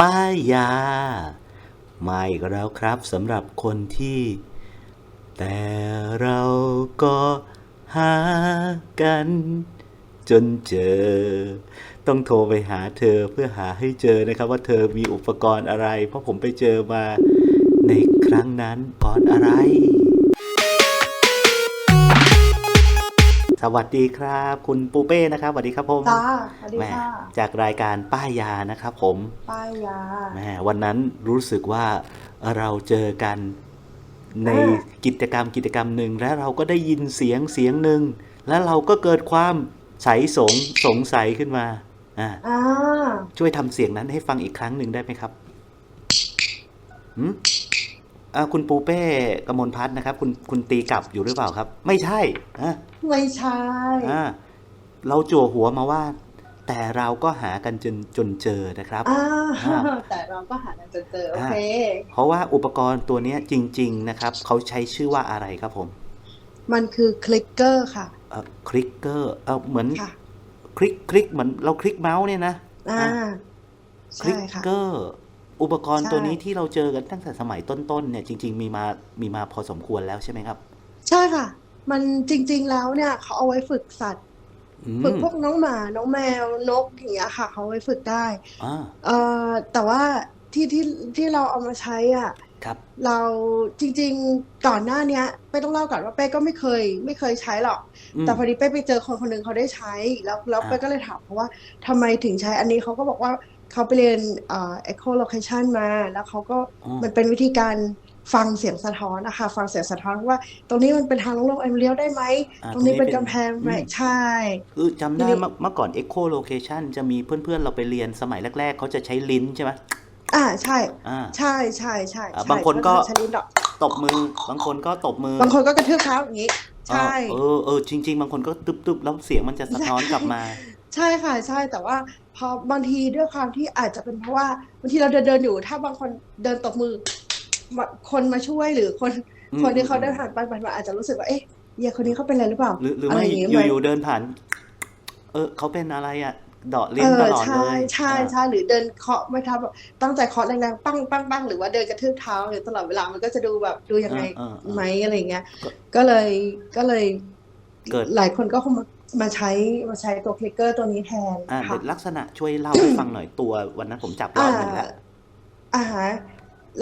ป้ายา มาอีกแล้วครับสำหรับคนที่ แต่เราก็หากัน จนเจอ ต้องโทรไปหาเธอเพื่อหาให้เจอนะครับว่าเธอมีอุปกรณ์อะไร เพราะผมไปเจอมาในครั้งนั้นก่อนอะไร วัสดีครับ คุณปูเป้นะครับสวัสดีครับผมจ้าสวัสดีแหม่ค่ะจากรายการป้ายยานะครับผมป้ายยา แหม่วันนั้นรู้สึกว่าเราเจอกันในอ่า กิจกรรมกิจกรรมหนึ่งและเราก็ได้ยินเสียงเสียงหนึ่งแล้วเราก็เกิดความใสสงสงสัยขึ้นมาอ่าอ่าช่วยทำเสียงนั้นให้ฟังอีกครั้งหนึ่งได้ไหมครับหืมอ่า คุณปูเป้กมลพัฒน์นะครับ คุณคุณตีกลับอยู่หรือเปล่าครับ ไม่ใช่อะไม่ใช่อ่าเราจั่วหัวมาว่า แต่เราก็หากันจนจนเจอนะครับอ่าอ่าแต่เราก็หากันจนเจอโอเคเพราะว่าอุปกรณ์ตัวเนี้ยจริง ๆ นะครับ เขาใช้ชื่อว่าอะไรครับผม มันคือคลิกเกอร์ค่ะเอ่อคลิกเกอร์เออเหมือนค่ะคลิกคลิกเหมือนเราคลิกเมาส์เนี่ยนะอ่าคลิใช่กค่ะเกอร์ อุปกรณ์ใช่ ตัวนี้ที่เราเจอกันตั้งแต่สมัยต้นๆเนี่ยจริง ๆ มีมามีมาพอสมควรแล้วใช่ไหมครับใช่ค่ะ มันจริง ๆ แล้วเนี่ยเขาเอาไว้ฝึกสัตว์ อืฝึกมพวกน้องหมา น้องแมว นกอย่างเงี้ยค่ะ เขาเอาไว้ฝึกได้ อ่าเอ่อแต่ว่าที่ที่ที่เราเอามาใช้อะ ครับเราจริงๆก่อนหน้าเนี้ยเป้ต้องเล่าก่อนว่าเป้ก็ไม่เคย ไม่เคยใช้หรอกอืมแต่พอดีเป้ไปเจอคนคนหนึ่งเขาได้ใช้ แล้วแล้วอ่า เป้ก็เลยถามเขาว่าทำไมถึงใช้อันนี้เขาก็บอกว่า เขาไปเรียนเอ่อ echolocation มา แล้วเขาก็อ๋อมันเป็นวิธีการฟังเสียงสะท้อนนะคะฟังเสียงสะท้อนว่า ตรงนี้มันเป็นทางโล่งๆเอ็มเลี้ยวได้ไหมอ่าตรงนี้เป็นตรงนี้เป็นกำแพงไหมอืมใช่คือจำได้ทีนี้เมื่อเมื่อก่อน Echo Location จะมีเพื่อนๆ เราไปเรียนสมัยแรก ๆ เขาจะใช้ลิ้นใช่ไหมอ่าใช่อ่าใช่ใช่ใช่อ่าใช่บางคนก็ใช้ลิ้นดอกตบมือบางคนก็ตบมือ บางคนก็กระทืบเท้าอย่างนี้ ใช่เออเออจริง ๆ บางคนก็ตึบๆแล้วเสียงมันจะสะท้อนกลับมา ใช่ค่ะใช่แต่ว่า พอบางทีด้วยความที่อาจจะเป็นเพราะว่าบางทีเราเดินเดินอยู่ ถ้าบางคนเดินตบมือมาคนมาช่วยหรือ คนอืมคนที่เขาอืมเดินผ่านไปผ่านมาอาจจะรู้สึกว่าเอ๊ะเหี้ยคนนี้เขาเป็นอะไรหรือเปล่าหรือหรืออะไรไม่อย่างงี้อไหมยู่ๆเดินผ่าน เออเขาเป็นอะไรอะเดาะเอลิ้นตอลอดใช่เลยใช่อ่าใช่หรือเดินเคาะไม่ทับแบบตั้งใจเคาะแรงๆปั้งปั้งปั้งหรือว่าเดินกระทืบเท้าอยู่ตลอดเวลามันก็จะดูแบบดูยังไงอ่าอ่าอ่าไหมอะไรอย่างเงี้ย ก็เลยก็เลย เกิดหลายคนก็คง มามาใช้มาใช้ตัวคลิกเกอร์ตัวนี้แทนอ่าค่ะเดี๋ยวลักษณะช่วยเล่าให้ฟังหน่อยตัววันนั้นผมจับรอบหนึ่งแล้ว อ่าฮะ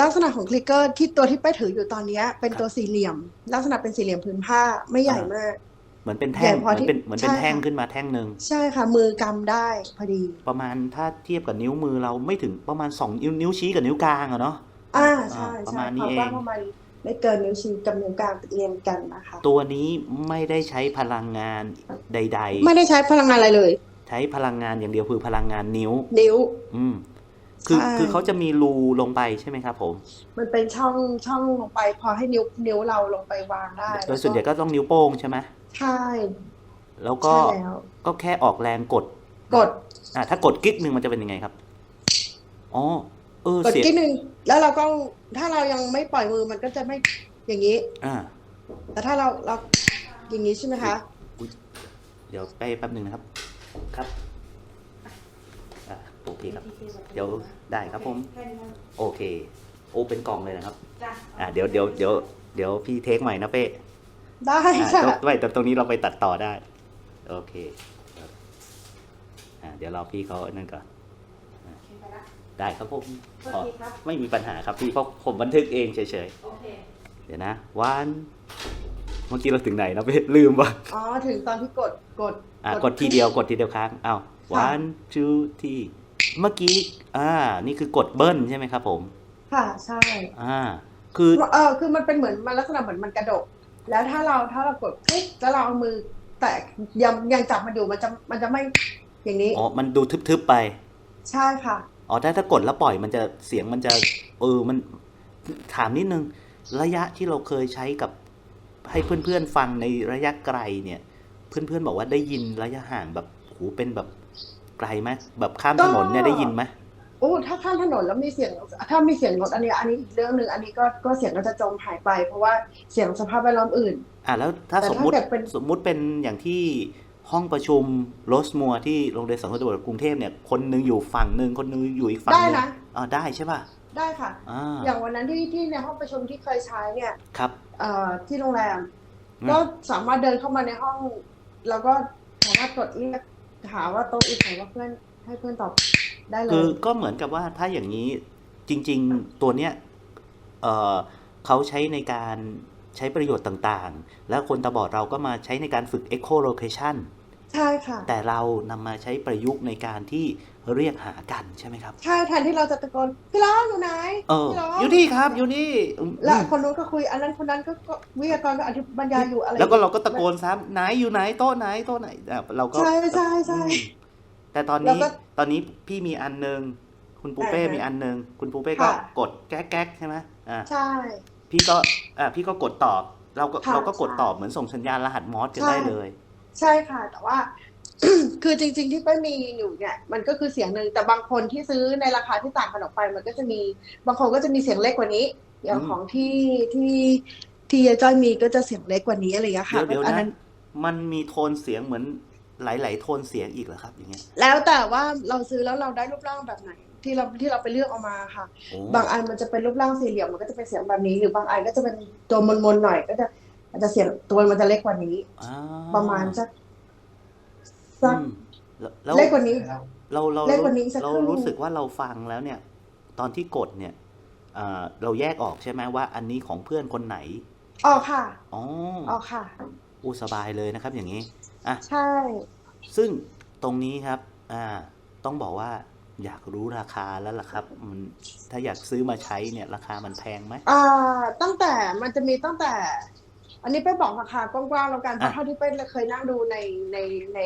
ลักษณะของคลิกเกอร์ที่ตัวที่ไปถืออยู่ตอนเนี้ย เป็นตัวสี่เหลี่ยม ลักษณะเป็นสี่เหลี่ยมผืนผ้าไม่ใหญ่อ่ามมาก เหมือนเป็นใหญ่แท่งพอเหมือนที่เป็นเหมือนเป็นใช่แท่งค่ะขึ้นมาแท่งหนึ่งใช่ค่ะ มือกำได้พอดี ประมาณถ้าเทียบกับนิ้วมือเราไม่ถึงประมาณสองนิ้วนิ้วชี้กับนิ้วกลางอะเนาะ อ่าใช่ประใช่มาณนี้ความเอกว้างงประมาณ ไม่เกินนิ้วชี้กับนิ้วกลางเรียงกันนะคะ ตัวนี้ไม่ได้ใช้พลังงานใดไม่ได้ใช้พลังงานอะไรเลยๆใช้พลังงานอย่างเดียวคือพลังงานนิ้ว นิ้ว อืมคือใช่ คือเขาจะมีรูลงไปใช่ไหมครับผม มันเป็นช่องช่องลงไป พอให้นิ้วนิ้วเราลงไปวางได้โดยส่วนใหญ่ก็ต้องนิ้วโป้งใช่ไหมใช่แล้วก็ใช่แล้วก็แค่ออกแรงกด กด อ่าถ้ากดกิ๊กหนึ่งมันจะเป็นยังไงครับ อ๋อ เออกดเสียงกิ๊กหนึ่งแล้วเราก็ถ้าเรายังไม่ปล่อยมือมันก็จะไม่อย่างนี้ อ่าแต่ถ้าเราเราอย่างนี้ใช่ไหมคะเดี๋ยวไปแป๊บหนึ่งนะครับ ครับอ่าโอเคครับ เดี๋ยวได้ครับผมโอเค โอเป็นกล่องเลยนะครับอ่าเดี๋ยวเดี๋ยวเดี๋ยวเดี๋ยวพี่เทคใหม่นะเป้ ได้อ่าค่ะต้องไม่แต่ตรงนี้เราไปตัดต่อได้ โอเคครับอ่าเดี๋ยวรอพี่เขานั่นก่อน อ่าได้ครับผมขอไม่มีปัญหาครับพี่เพราะผมบันทึกเองเฉยๆเดี๋ยวนะวันเมื่อกี้เราถึงไหนนะเป้ลืมว่ะอ๋อ ถึงตอนที่กด กดอะกดทีเดียวกดทีเดียวค้างอ้าวค่ะ one two ที่เมื่อกี้อ่านี่คือกดเบิ้ลใช่ไหมครับผม ค่ะ ใช่ อ่า คือเออคือมันเป็นเหมือน มันลักษณะเหมือนมันกระดก แล้วถ้าเรา ถ้าเรากดปุ๊บแล้วเราเอามือ แตะยังยังจับมันอยู่ มันจะ มันจะไม่ อย่างนี้ อ๋อมันดูทึบๆไป ใช่ค่ะ อ๋อถ้าถ้ากดแล้วปล่อยมันจะเสียงมันจะเออมันถามนิดนึง ระยะที่เราเคยใช้กับให้เพื่อนๆฟังในระยะไกลเนี่ย เพื่อนๆบอกว่าได้ยินระยะห่างแบบโหเป็นแบบไกลไหมแบบข้ามถนนเนี่ยก็ได้ยินไหมโอ้ถ้าข้ามถนนแล้วมีเสียง ถ้ามีเสียงรถอันนี้อันนี้อีกเรื่องหนึ่งอันนี้ก็ก็เสียงก็จะจมหายไป เพราะว่าเสียงสภาพแวดล้อมอื่น อะแล้วถ้าแต่สมถ้ามุติเกิดเป็นสมมุติเป็นอย่างที่ ห้องประชุมโรสมัวที่โรงเรียนสังคมตำรวจกรุงเทพเนี่ยคนหนึงอยู่ฝั่งหนึ่งคนหนึงอยู่อีกฝั่งหได้นึงนะ อ่าได้ใช่ป่ะได้ค่ะ อ่าอย่างวันนั้นที่ที่ในห้องประชุมที่เคยใช้เนี่ยครับ เอ่อที่โรงแรม อืม ก็สามารถเดินเข้ามาในห้อง แล้วก็สามารถกดเรียกหาว่าโต๊ะอีกไหนว่าเพื่อนให้เพื่อนตอบได้เลคือย ก็เหมือนกับว่าถ้าอย่างนี้จริง ๆตัวเนี้ยเอ่อเขาใช้ในการใช้ประโยชน์ต่างๆ แล้วคนตาบอดเราก็มาใช้ในการฝึก echolocation ใช่ค่ะ แต่เรานำมาใช้ประยุกต์ในการที่เรียกหากันใช่ไหมครับ ใช่แทนที่เราจะตะโกนพี่ร้องอยู่ไหนเออ พี่ร้องอยู่นี่ครับ อยู่นี่อืมแล้วคนนู้นก็คุยอันนั้นคนนั้นก็ก็วิทยากรก็อธิบรรยายอยู่อะไร แล้วก็เราก็ตะโกนซ้ำไหนอยู่ไหนโต๊ะไหนโต๊ะไหนอะเราก็ใช่ใช่ใช่อืมแต่ตอนแล้วนี้ก็ตอนนี้พี่มีอันหนึ่งคุณปูเป้อ่าฮะมีอันหนึ่งคุณปูเป้ก็ค่ะ กดแก๊กแก๊กใช่ไหมอ่า ใช่ พี่ก็อ่าพี่ก็กดตอบ เราก็ค่ะเราก็กดใช่ตอบเหมือนส่งสัญญาณรหัสมอสกันใช่ ได้เลย ใช่ค่ะ แต่ว่า คือจริง ๆ ที่เป้ยมีอยู่เนี่ยมันก็คือเสียงหนึ่งแต่บางคนที่ซื้อในราคาที่ต่างกันออกไป มันก็จะมีบางคนก็จะมีเสียงเล็กกว่านี้ อย่างอืมของที่ที่ที่ยายจ้อยมีก็จะเสียงเล็กกว่านี้อะไรอย่างเงี้ยค่ะเดี๋ยวเดี๋ยวอันนะนั้นมันมีโทนเสียงเหมือนหลาย ๆ โทนเสียงอีกเหรอครับ อย่างเงี้ย แล้วแต่ว่าเราซื้อแล้วเราได้รูปร่างแบบไหนที่เราที่เราไปเลือกออกมาค่ะโอ้บางอันมันจะเป็นรูปร่างสี่เหลี่ยมมันก็จะเป็นเสียงแบบนี้ หรือบางอันก็จะเป็นตัวมนๆหน่อยก็จะ อาจจะเสียงตัวมันจะเล็กกว่านี้อ่าประมาณสักสักอืมแล้วแล้วเล็กกว่านี้เราเราเล็กกว่านี้สักเราครึ่งรู้สึกว่าเราฟังแล้วเนี่ย ตอนที่กดเนี่ยอ่าเราแยกออกใช่ไหมว่า อันนี้ของเพื่อนคนไหนออกค่ะอ๋อออกค่ะอูสบายเลยนะครับ อย่างนี้อะใช่ ซึ่งตรงนี้ครับ อ่า ต้องบอกว่าอยากรู้ราคาแล้วล่ะครับมันถ้าอยากซื้อมาใช้เนี่ย ราคามันแพงไหมอ่า ตั้งแต่มันจะมีตั้งแต่ อันนี้ไปบอกราคากว้างๆแล้วกันเพราะอะเท่าที่ไปเคยนั่งดูในในใน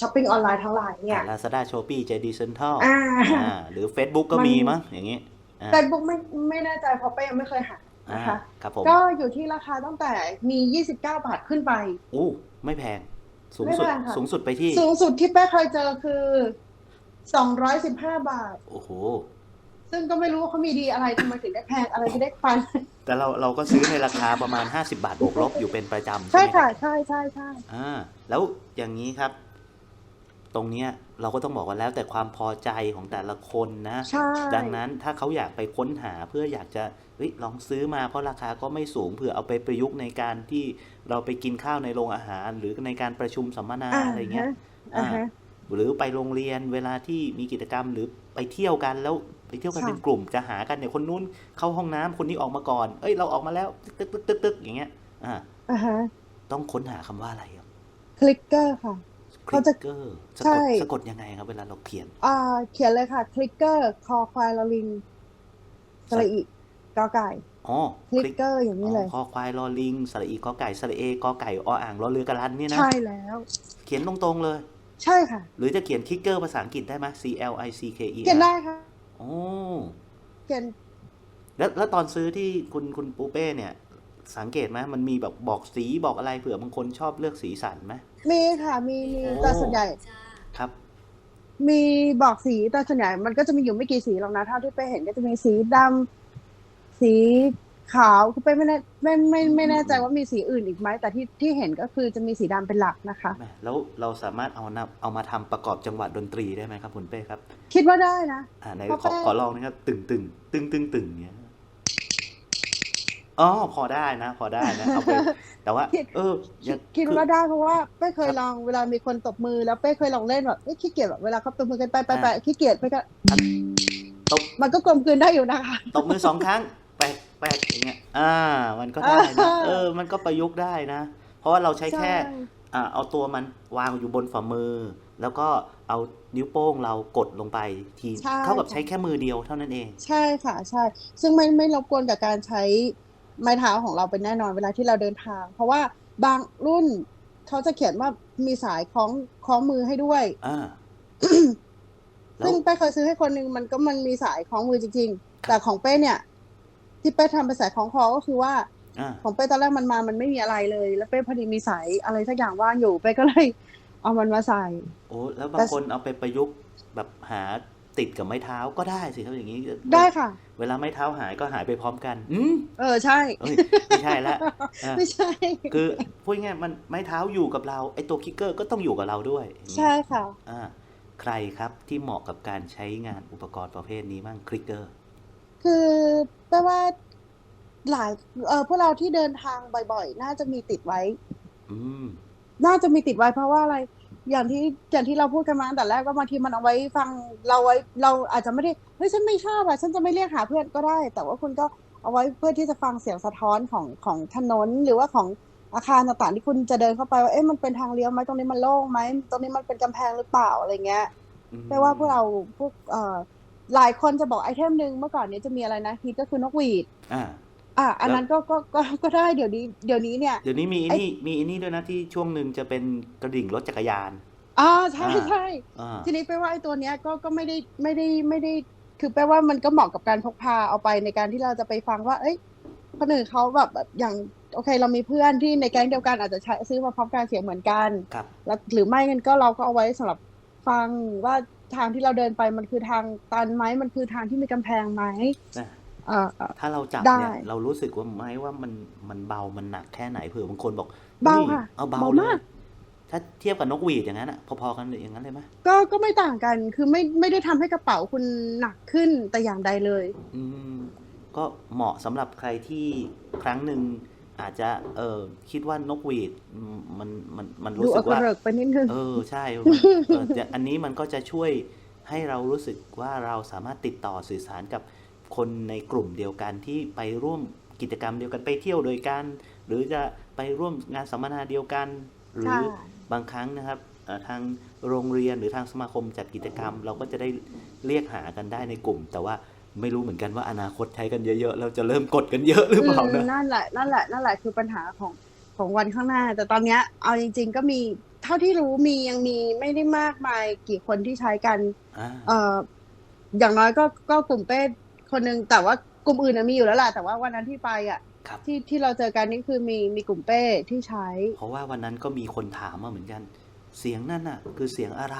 ช้อปปิ้งออนไลน์ทั้งหลายเนี่ยลาซาด้าโชปี้เจดีเซ็นทรัลอ่าอ่าหรือ Facebook ก็มันมีมั้งอย่างนี้อ่าเฟซบุ๊กไม่ไม่แน่ใจเพราะไปยังไม่เคยหาอ่านะคะครับผมก็อยู่ที่ราคาตั้งแต่มี 29 บาทขึ้นไปอู้ไม่แพง สูงสุดไม่แพงค่ะสูงสุดไปที่ สูงสุดที่เป้เคยเจอคือ 215 บาท โอ้โห ซึ่งก็ไม่รู้ว่าเขามีดีอะไรทำไมถึงได้แพงอะไรที่ได้ฟันแต่เราเราก็ซื้อในราคาประมาณ 50 บาทบวกลบอยู่เป็นประจำใช่ใช่ไหมคค่ะ รับใช่ใช่ใช่อ่าแล้วอย่างนี้ครับ ตรงเนี้ยเราก็ต้องบอกว่าแล้วแต่ความพอใจของแต่ละคนนะ ใช่ ดังนั้นถ้าเขาอยากไปค้นหาเพื่ออยากจะเฮ้ยลองซื้อมาเพราะราคาก็ไม่สูงเผื่อเอาไปประยุกต์ในการที่เราไปกินข้าวในโรงอาหาร หรือในการประชุมสัมมนาอะไรเงี้ยอ่าฮะหรือไปโรงเรียนเวลาที่มีกิจกรรมหรือไปเที่ยวกันแล้วไป เที่ยวกันค่ะเป็นกลุ่มจะหากันเนี่ยคนนู้นเข้าห้องน้ำคนนี้ออกมาก่อน เอ้ยเราออกมาแล้วตึกตึกตึกตึกอย่างเงี้ย อ่าอ่าฮะต้องค้นหาคำว่าอะไรครับคลิกเกอร์ค่ะคลิเขากจะเกอร์สะใช่กดสะกดยังไงครับเวลาเราเขียน อ่า เขียนเลยค่ะคลิกเกอร์คอควายลอลิงสระอีกอไก่อ๋อคลิกเกอร์อย่างนี้เลยคอควายลอลิงสระอีกอไก่สระเอกอไก่ออ่างรอเรือกระลันเนี่ยนะใช่แล้ว เขียนตรงๆเลย ใช่ค่ะ หรือจะเขียนคลิกเกอร์ภาษาอังกฤษได้ไหม C L I C K E เขียนได้ค่ะ โอ้เขียนแล้วแล้วตอนซื้อที่คุณคุณปูเป้เนี่ย สังเกตไหมมันมีแบบบอกสีบอกอะไรเผื่อบางคนชอบเลือกสีสันไหม มีค่ะมีมีโอ้ แต่ส่วนใหญ่ ครับ มีบอกสีแต่ส่วนใหญ่มันก็จะมีอยู่ไม่กี่สีหรอกนะเท่าที่ไปเห็นก็จะมีสีดำสี ขาวคือไปไม่แน่ไม่ไม่ไม่แน่ใจว่ามีสีอื่นอีกไหมแต่ที่ที่เห็นก็คือจะมีสีดำเป็นหลักนะคะแหมแล้วเราสามารถเอานำเอามาทำประกอบจังหวะดนตรีได้ไหมครับคุณเป้ครับ คิดว่าได้นะอ่าในเพราะขอแป้งขอลองนะครับตึงตึงตึงตึงตึงเนี้ยอ๋อพอได้นะ พอได้นะเอาไปแต่ว่าคิดเออยังคิดคือว่าได้เพราะว่าเป้เคยลองเวลามีคนตบมือแล้วเป้เคยลองเล่นแบบเอ้ยขี้เกียจแบบเวลาเขาตบมือกันไปไปไปขี้เกียจไปก็ตบมันก็กลมกลืนได้อยู่นะคะ ตบมือสองครั้งแปลกแปลกอย่างเงี้ย อ่า มันก็ได้นะอ่าเออ มันก็ประยุกต์ได้นะ เพราะว่าเราใช้แค่ใช่อ่าเอาตัวมันวางอยู่บนฝ่ามือ แล้วก็เอานิ้วโป้งเรากดลงไปทีใช่เท่ากับใช้แค่มือเดียวเท่านั้นเอง ใช่ค่ะใช่ ซึ่งไม่ไม่รบกวนกับการใช้ไม้เท้าของเราเป็นแน่นอนเวลาที่เราเดินทาง เพราะว่าบางรุ่นเขาจะเขียนว่ามีสายคล้องคล้องมือให้ด้วยอ่าแล้วซึ่งเป้เคยซื้อให้คนหนึ่งมันก็มันมีสายคล้องมือจริงๆ แต่ของเป้เนี่ย ที่เป้ทำเป็นสายคล้องคอก็คือว่าอ่าของเป้ตอนแรกมันมามันไม่มีอะไรเลย แล้วเป้พอดีมีสายอะไรสักอย่างว่างอยู่เป้ก็เลยเอามันมาใส่โอ้แล้วบาแต่งคนเอาไปประยุกต์แบบหาติดกับไม้เท้าก็ได้สิครับอย่างนี้ ได้ค่ะ เวลาไม้เท้าหายก็หายไปพร้อมกัน อืมเออใช่เอ้ยไม่ใช่ละเออไม่ใช่ คือพูดง่ายๆมันไม้เท้าอยู่กับเราไอ้ตัวคิกเกอร์ก็ต้องอยู่กับเราด้วยอย่างนี้ใช่ค่ะอ่าใครครับที่เหมาะกับการใช้งานอุปกรณ์ประเภทนี้บ้างคลิกเกอร์ คือแปลว่าหลายเออพวกเราที่เดินทางบ่อย ๆ น่าจะมีติดไว้ อืม น่าจะมีติดไว้เพราะว่าอะไร อย่างที่อย่างที่เราพูดกันมาตั้งแต่แรกว่าบางทีมันเอาไว้ฟังเราไว้เราอาจจะไม่ได้เฮ้ยฉันไม่ชอบอะฉันจะไม่เรียกหาเพื่อนก็ได้ แต่ว่าคุณก็เอาไว้เพื่อที่จะฟังเสียงสะท้อนของของถนนหรือว่าของอาคารต่างๆที่คุณจะเดินเข้าไปว่าเอ๊ะมันเป็นทางเลี้ยวไหมตรงนี้มันโล่งไหมตรงนี้มันเป็นกำแพงหรือเปล่าอะไรเงี้ยอืมแปลว่าพวกเราพวกเอ่อ หลายคนจะบอกไอเทมหนึ่งเมื่อก่อนเนี้จะมีอะไรนะฮิตก็คือนกหวีดอ่าอะอันนั้นก็ก็ก็ก็ได้เดี๋ยวนี้เดี๋ยวนี้เนี่ยเดี๋ยวนี้มีไอ้ไอ้นี่มีไอ้นี่ด้วยนะที่ช่วงหนึ่งจะเป็นกระดิ่งรถจักรยานอ่าใช่อ่าใช่อ่าทีนี้แปลว่าไอ้ตัวเนี้ยก็ก็ไม่ได้ไม่ได้ไม่ได้ คือแปลว่ามันก็เหมาะกับการพกพาเอาไปในการที่เราจะไปฟังว่า เอ้ยคนอื่นเขาแบบแบบอย่างโอเคเรามีเพื่อนที่ในแก๊งเดียวกันอาจจะใช้ซื้อมาพร้อมการเสียงเหมือนกันครับแล้วหรือไม่กันก็เราก็เอาไว้สำหรับฟังว่า ทางที่เราเดินไปมันคือทางตันไหมมันคือทางที่มีกำแพงไหมนะเอ่อเอ่อถ้าเราจับได้เนี่ยเรารู้สึกว่าไหมว่ามันมันเบามันหนักแค่ไหนเผื่อบางคนบอกเบาฮ้ยค่ะเอาเบาเบาเลมายกถ้าเทียบกับนกหวีดอย่างนั้นอะพอๆกันอย่างนั้นเลยไหมก็ก็ไม่ต่างกันคือไม่ไม่ได้ทำให้กระเป๋าคุณหนักขึ้นแต่อย่างใดเลย อืมก็เหมาะสำหรับใครที่ครั้งหนึ่ง อาจจะ เออคิดว่านกหวีดอืมมันมันมันดูรู้สึเอากกระว่าเริกไปนิดนึงเออใช่มันเออแต่อันนี้มันก็จะช่วยให้เรารู้สึกว่าเราสามารถติดต่อสื่อสารกับคนในกลุ่มเดียวกันที่ไปร่วมกิจกรรมเดียวกันไปเที่ยวโดยกัน หรือจะไปร่วมงานสัมมนาเดียวกัน หรืใช่อบางครั้งนะครับเอ่อทางโรงเรียนหรือทางสมาคมจัดกิจกรรม เราก็จะได้เรียกหากันได้ในกลุ่ม แต่ว่า ไม่รู้เหมือนกันว่าอนาคตใช้กันเยอะๆเราจะเริ่มกดกันเยอะหรือเปล่าอืมนะนั่นแหละนั่นแหละนั่นแหละคือปัญหาของของวันข้างหน้า แต่ตอนเนี้ยเอาจริง ๆ ก็มีเท่าที่รู้มียังมีไม่ได้มากมายกี่คนที่ใช้กันอ่าเอ่ออย่างน้อยก็ก็กลุ่มเป้คนหนึ่งแต่ว่ากลุ่มอื่นน่ะมีอยู่แล้วแหละแต่ว่าวันนั้นที่ไปอะครับที่ที่เราเจอกันนี่คือมีมีกลุ่มเป้ที่ใช้ เพราะว่าวันนั้นก็มีคนถามมาเหมือนกัน เสียงนั่นน่ะ คือเสียงอะไร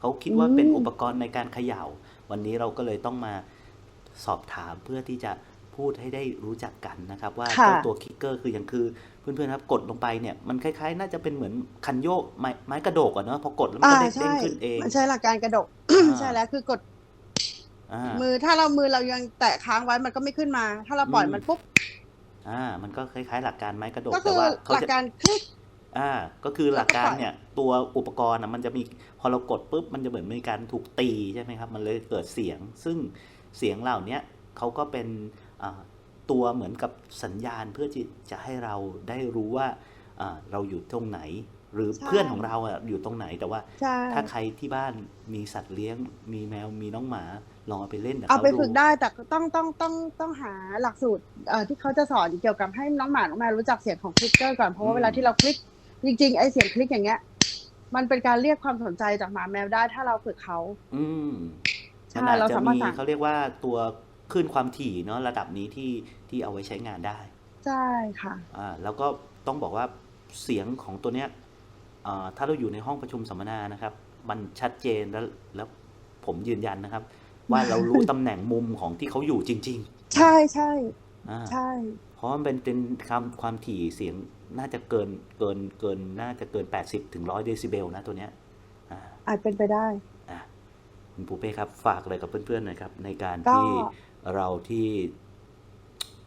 เขาคิดว่าอืมเป็นอุปกรณ์ในการเขย่า วันนี้เราก็เลยต้องมา สอบถามเพื่อที่จะพูดให้ได้รู้จักกันนะครับว่าค่ะ เจ้าตัวคิกเกอร์คืออย่างคือเพื่อนๆครับกดลงไปเนี่ยมันคล้ายๆ น่าจะเป็นเหมือนคันโยกไม้ไม้กระโดกอะเนาะพอกดแล้วมันอ่าก็เด้งใช่เด้งขึ้นเอง มันใช้หลักการกระดกอ่าใช่แล้วคือกดอ่า มือถ้าเรามือเรายังแตะค้างไว้มันก็ไม่ขึ้นมา ถ้าเราปล่อยอืม มันปุ๊บอ่ามันก็คล้ายๆ หลักการไม้กระโดกก็คืแต่อว่าเขาหลักจะ การคลิก อ่าก็คือหลักการแล้วก็ปล่อยเนี่ยตัวอุปกรณ์นะมันจะมีพอเรากดปุ๊บมันจะเหมือนมีการถูกตีใช่ไหมครับ มันเลยเกิดเสียง ซึ่ง เสียงเหล่าเนี้ยเขาก็เป็นอ่าตัวเหมือนกับสัญญาณเพื่อที่จะให้เราได้รู้ว่าอ่าเราอยู่ตรงไหน หรือใช่เพื่อนของเราอะอยู่ตรงไหนแต่ว่าใช่ถ้าใครที่บ้านมีสัตว์เลี้ยง มีแมวมีน้องหมาลองเอาไปเล่นกับเอาเขาไปดูฝึกได้แต่ก็ต้องต้องต้องต้องหาหลักสูตรเอ่อที่เขาจะสอนเกี่ยวกับให้น้องหมาน้องแมวรู้จักเสียงของคลิกเกอร์ก่อนเพราะว่าเวลาที่เราคลิกจริงๆไอเสียงคลิกอย่างเงี้ยมันเป็นการเรียกความสนใจจากหมาแมวได้ถ้าเราฝึกเขา อื มใช่มันอาจเราจะสามารถมีสั่งเขาเรียกว่าตัวคลื่นความถี่เนาะระดับนี้ที่ที่เอาไว้ใช้งานได้ ใช่ค่ะอ่าแล้วก็ต้องบอกว่าเสียงของตัวเนี้ยอ่าถ้าเราอยู่ในห้องประชุมสัมมนานะครับ มันชัดเจนแล้วแล้วผมยืนยันนะครับ ว่าเรารู้ตำแหน่งมุมของที่เขาอยู่จริงใช่ใช่ๆอ่าใช่ เพราะมันเป็นเป็นความความถี่เสียงน่าจะเกินเกินเกินน่าจะเกิน 80ถึง100เดซิเบลนะตัวเนี้ยอ่าอาจเป็นไปได้อะ คุณปูเป้ครับ ฝากอะไรกับเพื่อนๆหน่อยครับ ในการก็ที่เราที่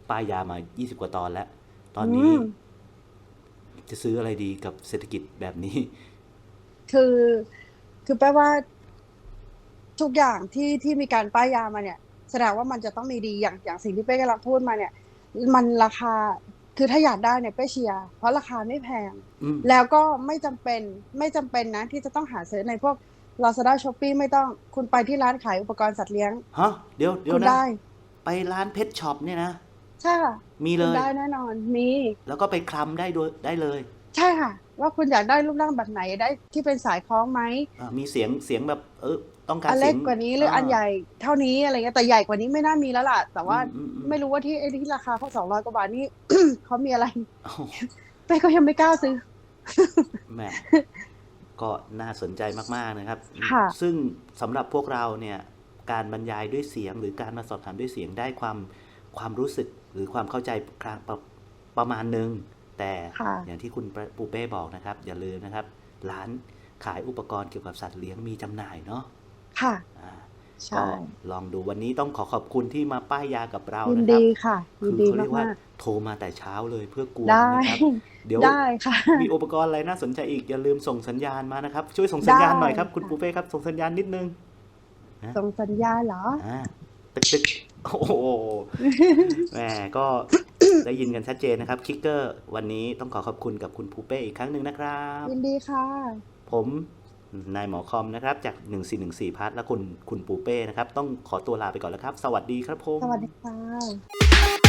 ป้ายยามา 20 กว่าตอนแล้ว ตอนนี้อืมจะซื้ออะไรดีกับเศรษฐกิจแบบนี้ คือ คือแปลว่า ทุกอย่างที่ที่มีการป้ายยามาเนี่ย แสดงว่ามันจะต้องมีดีอย่างอย่างสิ่งที่เป้กำลังพูดมาเนี่ย มันราคาคือถ้าอยากได้เนี่ยเป้เชียร์เพราะราคาไม่แพงอืมแล้วก็ไม่จำเป็นไม่จำเป็นนะ ที่จะต้องหาซื้อในพวก Lazada s h o p e e ไม่ต้องคุณไปที่ร้านขายอุปกรณ์สัตว์เลี้ยงฮะเดี๋ยวเดี๋ยคุวณนะได้ไปร้านเพชช็อปเนี่ยนะใช่ค่ะมีเลคุณยได้แน่นอนมี แล้วก็ไปคลำได้ด้วยได้เลย ใช่ค่ะ ว่าคุณอยากได้รูปร่างแบบไหนได้ที่เป็นสายคล้องไหมอะมีเสียงเสียงแบบเออต้องการอันเสีเล็ยกงกว่านี้หรืออันใหญ่เท่านี้อะไรเงี้ยแต่ใหญ่กว่านี้ไม่น่ามีแล้วล่ะ แต่ว่าอืมอืมไม่รู้ว่าที่ไอ้ที่ราคาเขาสองร้อยกว่าบาทนี่เขามีอะไรโอ้โหเป้ก็ยังไม่กล้าซื้อแหม่ ก็น่าสนใจมากๆนะครับค่ะซึ่งสำหรับพวกเราเนี่ยการบรรยายด้วยเสียง หรือการมาสอบถามด้วยเสียงได้ความความรู้สึกหรือความเข้าใจคลางประประมาณหนึ่งแต่ค่ะอย่างที่คุณปูเป้บอกนะครับ อย่าลืมนะครับ ร้านขายอุปกรณ์เกี่ยวกับสัตว์เลี้ยงมีจำหน่ายเนาะค่ะอ่า ใช่ก็ลองดูวันนี้ต้องขอขอบคุณที่มาป้ายยากับเรายินนะครับดีค่ะยิคืนอดีเขาเรียกว่ามากโทรมาแต่เช้าเลยเพื่อกวนๆได้นะครับเดี๋ยวได้ค่ะมีอุปกรณ์อะไรน่าสนใจอีกอย่าลืมส่งสัญญาณมานะครับ ช่วยส่งสัญญาณหน่อยครับได้คุณค่ะปูเป้ครับส่งสัญญาณนิดนึงส่งสัญญาณเหรออ่าตึกตึกโอ้โหแหมก็ได้ยินกันชัดเจนนะครับคิกเกอร์ วันนี้ต้องขอขอบคุณกับคุณปูเป้อีกครั้งหนึ่งนะครับยินดีค่ะ ผม นายหมอคอมนะครับ จาก 1414พัทและคุณคุณปูเป้นะครับ ต้องขอตัวลาไปก่อนแล้วครับ สวัสดีครับผม สวัสดีค่ะ